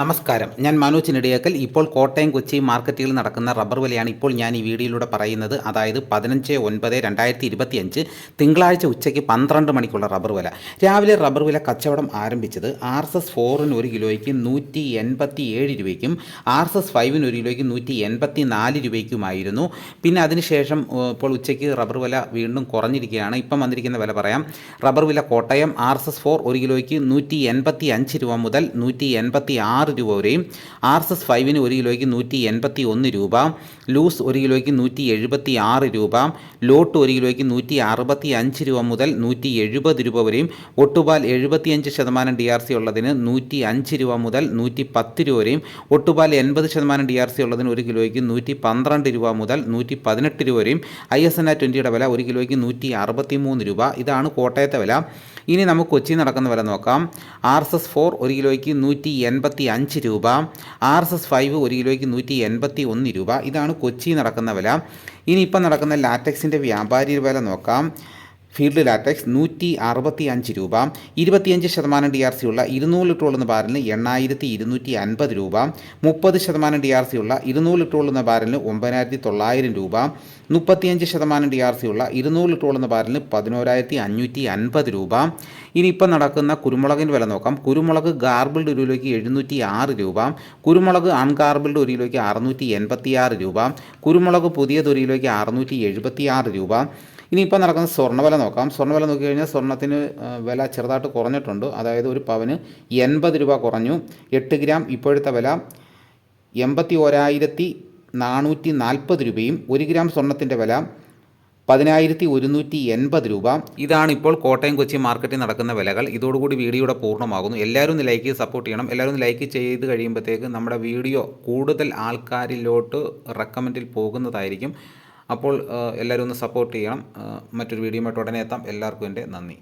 നമസ്കാരം. ഞാൻ മനോജ് നെടിയേക്കൽ ഇപ്പോൾ കോട്ടയം കൊച്ചി മാർക്കറ്റിൽ നടക്കുന്ന റബ്ബർ വിലയാണ് ഇപ്പോൾ ഞാൻ ഈ വീഡിയോയിലൂടെ പറയുന്നത്. അതായത് പതിനഞ്ച് ഒൻപത് രണ്ടായിരത്തി ഇരുപത്തി അഞ്ച് തിങ്കളാഴ്ച ഉച്ചയ്ക്ക് പന്ത്രണ്ട് മണിക്കുള്ള റബ്ബർ വില. രാവിലെ റബ്ബർ വില കച്ചവടം ആരംഭിച്ചത് ആർ എസ് എസ് ഫോറിന് ഒരു കിലോയ്ക്ക് നൂറ്റി എൺപത്തി ഏഴ് രൂപയ്ക്കും ആർ എസ് എസ് ഫൈവിന് ഒരു കിലോയ്ക്ക് നൂറ്റി എൺപത്തി നാല് രൂപയ്ക്കുമായിരുന്നു പിന്നെ അതിനുശേഷം ഇപ്പോൾ ഉച്ചയ്ക്ക് റബ്ബർ വില വീണ്ടും കുറഞ്ഞിരിക്കുകയാണ്. ഇപ്പം വന്നിരിക്കുന്ന വില പറയാം. റബ്ബർ വില Kottayam R S S four ഒരു കിലോയ്ക്ക് നൂറ്റി എൺപത്തി അഞ്ച് രൂപ മുതൽ നൂറ്റി എൺപത്തി ആറ് രൂപ വരെയും. ആർ എസ് എസ് ഫൈവിന് ഒരു കിലോയ്ക്ക് നൂറ്റി എൺപത്തി ഒന്ന് രൂപ. ലൂസ് ഒരു കിലോയ്ക്ക് നൂറ്റി എഴുപത്തി ആറ് രൂപ. ലോട്ട് ഒരു കിലോയ്ക്ക് നൂറ്റി അറുപത്തി അഞ്ച് രൂപ മുതൽ നൂറ്റി എഴുപത് രൂപ വരെയും. ഒട്ടുപാൽ എഴുപത്തിയഞ്ച് ശതമാനം ഡി ആർ സി ഉള്ളതിന് നൂറ്റി അഞ്ച് രൂപ മുതൽ നൂറ്റി പത്ത് രൂപ വരെയും. ഒട്ടുപാൽ എൺപത് ശതമാനം ഡി ആർ സി ഉള്ളതിന് ഒരു കിലോയ്ക്ക് നൂറ്റി പന്ത്രണ്ട് രൂപ മുതൽ നൂറ്റി പതിനെട്ട് രൂപ വരെയും. ഐ എസ് എൻ ആ ട്വന്റിയുടെ വില ഒരു കിലോയ്ക്ക് നൂറ്റി അറുപത്തി മൂന്ന് രൂപ. ഇതാണ് കോട്ടയത്തെ വില. ഇനി നമുക്ക് കൊച്ചി നടക്കുന്ന വില നോക്കാം. ആർ എസ് എസ് ഫോർ ഒരു കിലോയ്ക്ക് നൂറ്റി എൺപത്തി അഞ്ച് രൂപ ആർ എസ് എസ് ഫൈവ് ഒരു കിലോയ്ക്ക് നൂറ്റി എൺപത്തി ഒന്ന് രൂപ. ഇതാണ് കൊച്ചി നടക്കുന്ന വില. ഇനി ഇപ്പം നടക്കുന്ന ലാറ്റക്സിന്റെ വ്യാപാരി വില നോക്കാം. ഫീൽഡ് ലാറ്റക്സ് നൂറ്റി അറുപത്തി അഞ്ച് രൂപ ഇരുപത്തിയഞ്ച് ശതമാനം ഡി ആർ സി ഉള്ള ഇരുന്നൂറ് ലിറ്റർ ഉള്ളുന്ന ബാരലിന് എണ്ണായിരത്തി ഇരുന്നൂറ്റി അൻപത് രൂപ മുപ്പത് ശതമാനം ഡി ആർ സി ഉള്ള ഇരുന്നൂറ് ലിറ്റർ ഉള്ളുന്ന ബാരലിന് ഒമ്പതിനായിരത്തി തൊള്ളായിരം രൂപ മുപ്പത്തിയഞ്ച് ശതമാനം ഡി ആർ സി ഉള്ള ഇരുന്നൂറ് ലിറ്റർ ഉള്ളുന്ന ബാരലിന് പതിനോരായിരത്തി അഞ്ഞൂറ്റി അൻപത് രൂപ ഇനിയിപ്പം നടക്കുന്ന കുരുമുളകിന്റെ വില നോക്കാം. കുരുമുളക് ഗാർബിൾഡ് ഒരു കിലോയ്ക്ക് എഴുന്നൂറ്റി ആറ് രൂപ കുരുമുളക് അൺഗാർബിൾഡ് ഒരു കിലോയ്ക്ക് അറുന്നൂറ്റി എൺപത്തി ആറ് രൂപ കുരുമുളക് പുതിയത് ഒരു അറുന്നൂറ്റി എഴുപത്തി ആറ് രൂപ ഇനിയിപ്പോൾ നടക്കുന്ന സ്വർണവില നോക്കാം. സ്വർണവില നോക്കി കഴിഞ്ഞാൽ സ്വർണത്തിന് വില ചെറുതായിട്ട് കുറഞ്ഞിട്ടുണ്ട്. അതായത് ഒരു പവന് എൺപത് രൂപ കുറഞ്ഞു. എട്ട് ഗ്രാം ഇപ്പോഴത്തെ വില എൺപത്തി ഓരായിരത്തി നാനൂറ്റി നാൽപ്പത് രൂപയും ഒരു ഗ്രാം സ്വർണത്തിന്റെ വില പതിനായിരത്തി ഒരുന്നൂറ്റി എൺപത് രൂപ. ഇതാണ് ഇപ്പോൾ കോട്ടയം കൊച്ചി മാർക്കറ്റിൽ നടക്കുന്ന വിലകൾ. ഇതോടുകൂടി വീഡിയോയുടെ പൂർണമാകുന്നു. എല്ലാവരും ഒന്ന് ലൈക്ക് സപ്പോർട്ട് ചെയ്യണം. എല്ലാവരും ഒന്ന് ലൈക്ക് ചെയ്ത് കഴിയുമ്പോഴത്തേക്ക് നമ്മുടെ വീഡിയോ കൂടുതൽ ആൾക്കാരിലോട്ട് റെക്കമെൻഡിൽ പോകുന്നതായിരിക്കും. അപ്പോൾ എല്ലാവരും ഒന്ന് സപ്പോർട്ട് ചെയ്യണം. മറ്റൊരു വീഡിയോ ഉടനെ എത്താം. എല്ലാവർക്കും എന്റെ നന്ദി.